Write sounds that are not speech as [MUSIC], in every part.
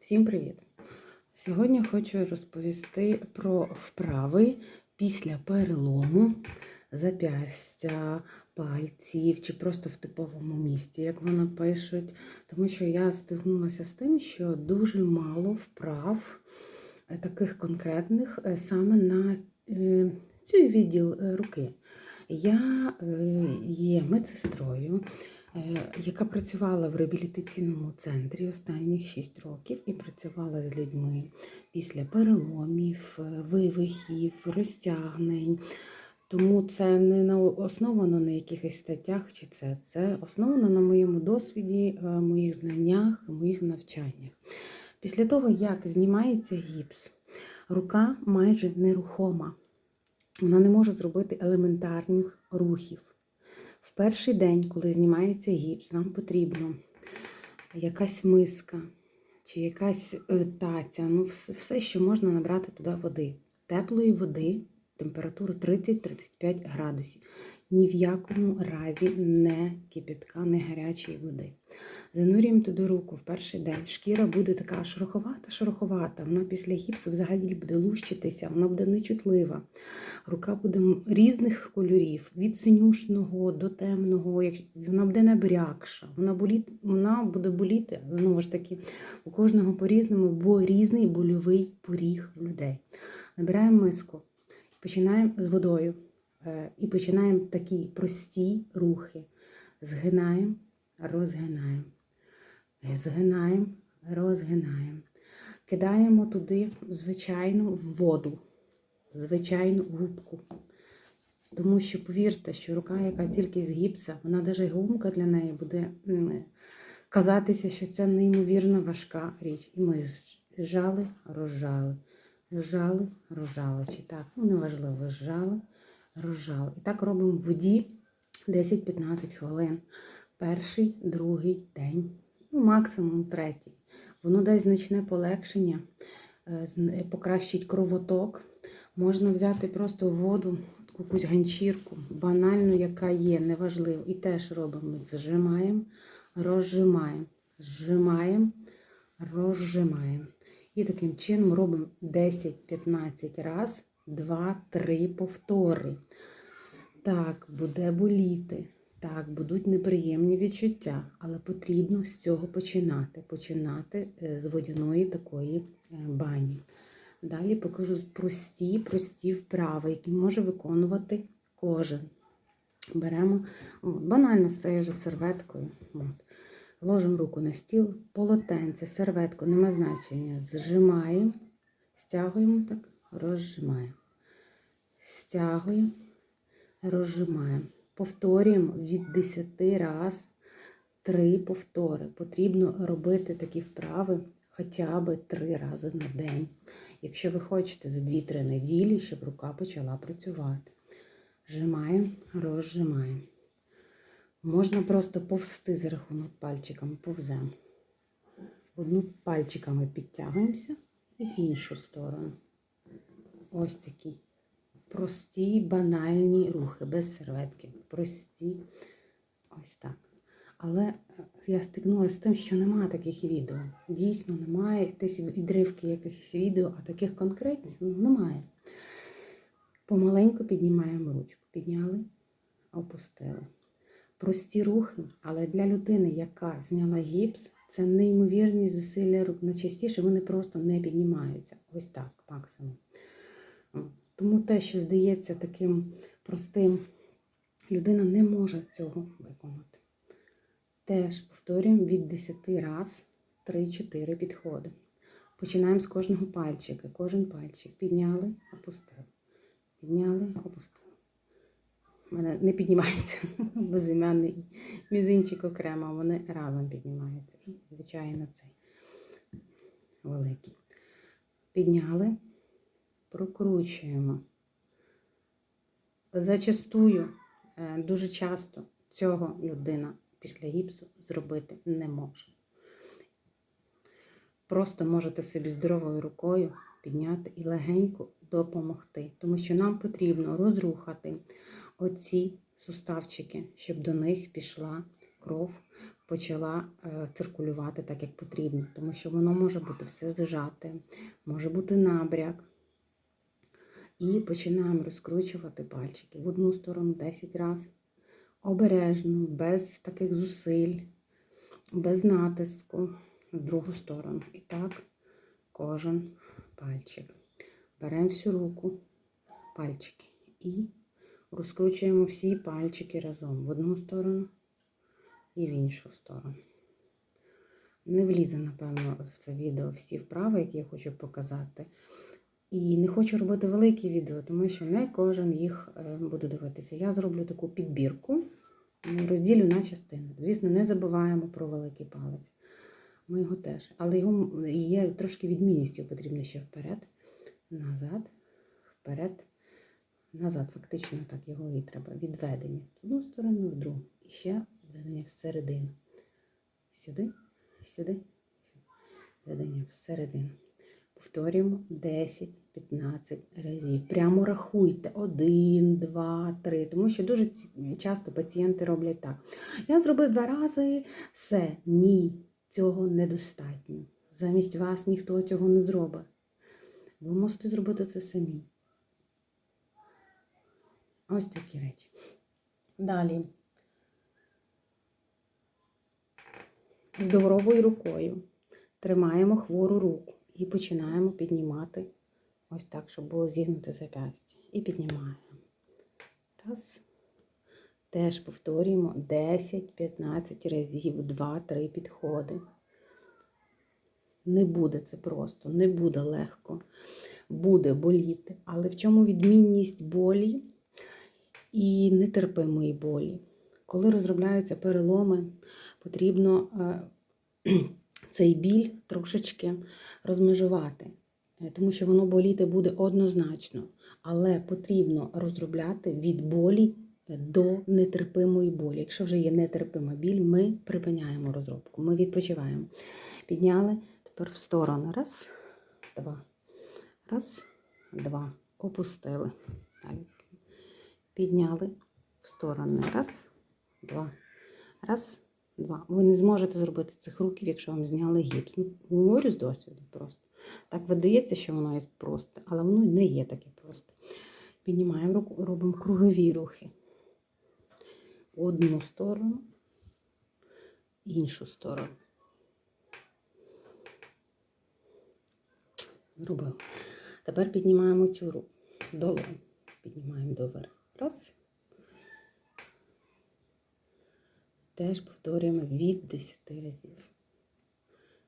Всім привіт! Сьогодні хочу розповісти про вправи після перелому запястя, пальців чи просто в типовому місці, як вони пишуть. Тому що я стикнулася з тим, що дуже мало вправ е, таких конкретних е, саме на е, цей відділ руки. Я є медсестрою, яка працювала в реабілітаційному центрі останніх 6 років і працювала з людьми після переломів, е, вивихів, розтягнень. Тому це не основано на якихось статтях чи це. Це основано на моєму досвіді, е, моїх знаннях, моїх навчаннях. Після того, як знімається гіпс, рука майже нерухома. Вона не може зробити елементарних рухів. В перший день, коли знімається гіпс, нам потрібно якась миска чи якась е, таця, ну все, що можна набрати туди води. Теплої води, температуру 30-35 градусів. Ні в якому разі не кипятка, не гарячої води. Занурюємо туди руку в перший день. Шкіра буде така шероховата-шероховата. Вона після гіпсу взагалі буде лущитися, вона буде нечутлива. Рука буде різних кольорів, від синюшного до темного, вона буде набрякша, вона, боліт, вона буде боліти, знову ж таки, у кожного по-різному, бо різний больовий поріг в людей. Набираємо миску, починаємо з водою і починаємо такі прості рухи. Згинаємо, розгинаємо, згинаємо, розгинаємо. Кидаємо туди звичайну воду звичайну губку. Тому що повірте, що рука, яка тільки з гіпса, вона навіть гумка для неї буде казатися, що це неймовірно важка річ. І ми зжали, розжали, зжали, розжали. Чи так, ну неважливо, зжали, розжали. І так робимо в воді 10-15 хвилин. Перший, другий день, ну максимум третій. Воно дасть значне полегшення, е, покращить кровоток. Можна взяти просто воду, якусь ганчірку, банальну, яка є, неважливо. І теж робимо. Зжимаємо, розжимаємо, зжимаємо, розжимаємо. І таким чином робимо 10-15 раз, 2-3 повтори. Так, буде боліти. Так, будуть неприємні відчуття, але потрібно з цього починати. Починати е, з водяної такої е, бані. Далі покажу прості, прості вправи, які може виконувати кожен. Беремо банально з цією же серветкою. Ложимо руку на стіл, полотенце, серветку, нема значення. Зжимаємо, стягуємо так, розжимаємо. Стягуємо, розжимаємо. Повторюємо від 10 раз 3 повтори. Потрібно робити такі вправи хоча б 3 рази на день. Якщо ви хочете за 2-3 неділі, щоб рука почала працювати. Зжимаємо, розжимаємо. Можна просто повсти за рахунок пальчиками, повземо. Одну пальчиками підтягуємося і в іншу сторону. Ось такі прості, банальні рухи, без серветки. Прості. Ось так. Але е, я стикнулася з тим, що немає таких відео. Дійсно, немає десь відривки якихось відео, а таких конкретних ну, немає. Помаленьку піднімаємо ручку. Підняли, опустили. Прості рухи, але для людини, яка зняла гіпс, це неймовірні зусилля рук. Найчастіше вони просто не піднімаються. Ось так, максимум. Тому те, що здається таким простим, людина не може цього виконати. Теж повторюємо від 10 раз 3-4 підходи. Починаємо з кожного пальчика. Кожен пальчик підняли, опустили. Підняли, опустили. У мене не піднімається [LAUGHS] безім'яний мізинчик окремо, вони разом піднімаються. І, звичайно, цей великий. Підняли, прокручуємо. Зачастую, е, дуже часто цього людина після гіпсу зробити не може. Просто можете собі здоровою рукою підняти і легенько допомогти, тому що нам потрібно розрухати оці суставчики, щоб до них пішла кров почала е, циркулювати так, як потрібно, тому що воно може бути все зжате, може бути набряк. І починаємо розкручувати пальчики в одну сторону 10 разів. Обережно, без таких зусиль, без натиску, в другу сторону. І так кожен пальчик. Беремо всю руку, пальчики і розкручуємо всі пальчики разом в одну сторону і в іншу сторону. Не влізе, напевно, в це відео всі вправи, які я хочу показати. І не хочу робити великі відео, тому що не кожен їх е, буде дивитися. Я зроблю таку підбірку, е, розділю на частини. Звісно, не забуваємо про великий палець. Ми його теж. Але його є трошки відмінність, його потрібно ще вперед, назад, вперед, назад. Фактично так його і треба. Відведення в одну сторону, в другу. І ще відведення всередину. Сюди, сюди, відведення всередину. Повторюємо 10-15 разів. Прямо рахуйте 1, 2, 3. Тому що дуже часто пацієнти роблять так. Я зробив два рази, все. Ні, цього недостатньо. Замість вас ніхто цього не зробить. Ви мусите зробити це самі. Ось такі речі. Далі. Здоровою рукою тримаємо хвору руку і починаємо піднімати ось так, щоб було зігнуте зап'ястя. І піднімаємо. Раз. Теж повторюємо 10-15 разів, 2-3 підходи. Не буде це просто, не буде легко, буде боліти. Але в чому відмінність болі і нетерпимої болі? Коли розробляються переломи, потрібно е, цей біль трошечки розмежувати, е, тому що воно боліти буде однозначно, але потрібно розробляти від болі до нетерпимої болі. Якщо вже є нетерпима біль, ми припиняємо розробку, ми відпочиваємо. Підняли, тепер в сторону. Раз, два. Раз, два. Опустили. Підняли в сторони. Раз, два. Раз, два. Ви не зможете зробити цих руків, якщо вам зняли гіпс. Ну, говорю з досвіду просто. Так видається, що воно є просто, але воно не є таке просто. Піднімаємо руку, робимо кругові рухи. Одну сторону, іншу сторону. Зробили. Тепер піднімаємо цю руку. Долоню. Піднімаємо доверху. Раз. Теж повторюємо від 10 разів.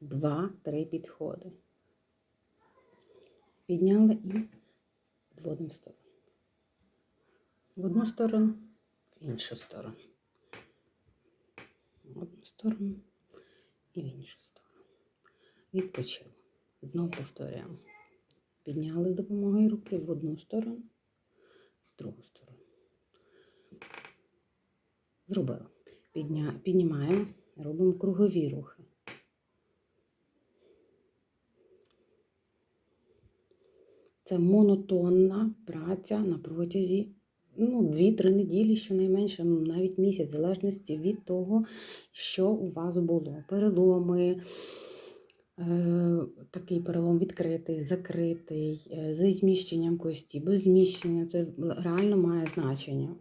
Два-три підходи. Підняли і відводимо в сторону. В одну сторону, в іншу сторону. В одну сторону і в іншу сторону. Відпочили. Знову повторюємо. Підняли з допомогою руки в одну сторону, в другу сторону. Зробили. Підня... Піднімаємо, робимо кругові рухи. Це монотонна праця на протязі ну, 2-3 неділі, щонайменше, навіть місяць, в залежності від того, що у вас було. Переломи, е, такий перелом відкритий, закритий, е, зі зміщенням кості, без зміщення. Це реально має значення.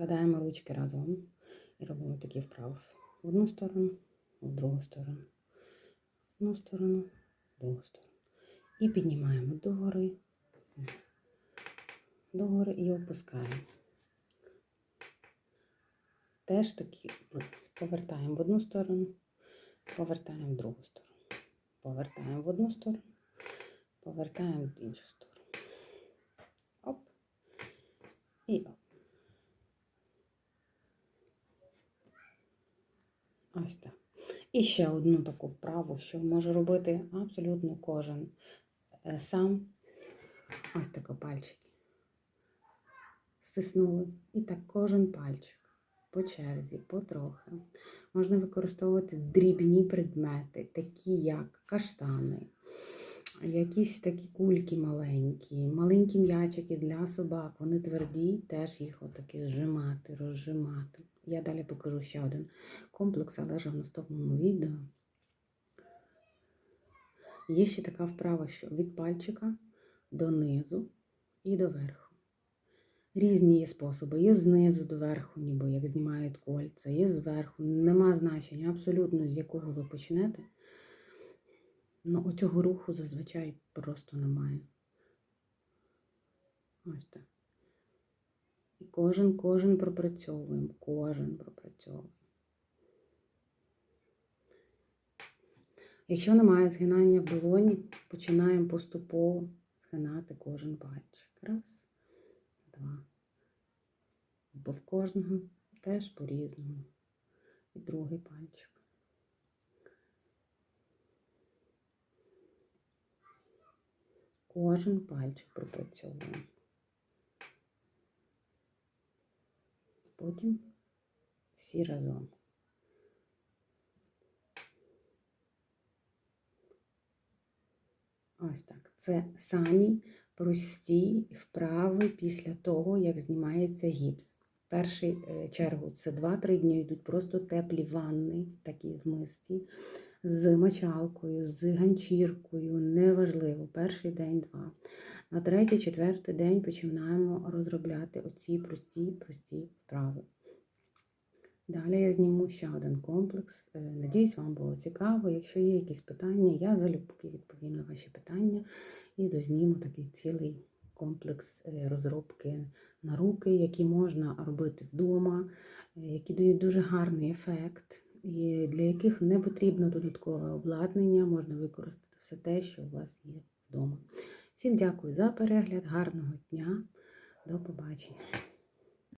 Складаємо ручки разом і робимо такі вправи. В одну сторону, в другу сторону, в одну сторону, в другу сторону. І піднімаємо догори, догори і опускаємо. Теж такі повертаємо в одну сторону, повертаємо в другу сторону. Повертаємо в одну сторону, повертаємо в іншу сторону. Оп. І оп. Ось так. І ще одну таку вправу, що може робити абсолютно кожен Е, сам. Ось тако пальчики. Стиснули. І так кожен пальчик по черзі, потрохи. Можна використовувати дрібні предмети, такі як каштани, якісь такі кульки маленькі, маленькі м'ячики для собак. Вони тверді, теж їх отакі зжимати, розжимати. Я далі покажу ще один комплекс, але вже в наступному відео. Є ще така вправа, що від пальчика до низу і до верху. Різні є способи. Є знизу до верху, ніби як знімають кольця, є зверху. Нема значення абсолютно з якого ви почнете. Ну, оцього руху зазвичай просто немає. Ось так. І кожен, кожен пропрацьовуємо, кожен пропрацьовуємо. Якщо немає згинання в долоні, починаємо поступово згинати кожен пальчик. Раз, два. Бо в кожного теж по-різному. І другий пальчик. Кожен пальчик пропрацьовуємо. Потім всі разом. Ось так. Це самі прості вправи після того, як знімається гіпс. В першу е, чергу це 2-3 дні йдуть просто теплі ванни, такі в мисті, з мочалкою, з ганчіркою, неважливо, перший день-два. На третій, четвертий день починаємо розробляти оці прості, прості вправи. Далі я зніму ще один комплекс. Е, Надіюсь, вам було цікаво. Якщо є якісь питання, я залюбки відповім на ваші питання і дозніму такий цілий комплекс е, розробки на руки, які можна робити вдома, е, які дають дуже гарний ефект, для яких не потрібно додаткове обладнання, можна використати все те, що у вас є вдома. Всім дякую за перегляд, гарного дня, до побачення.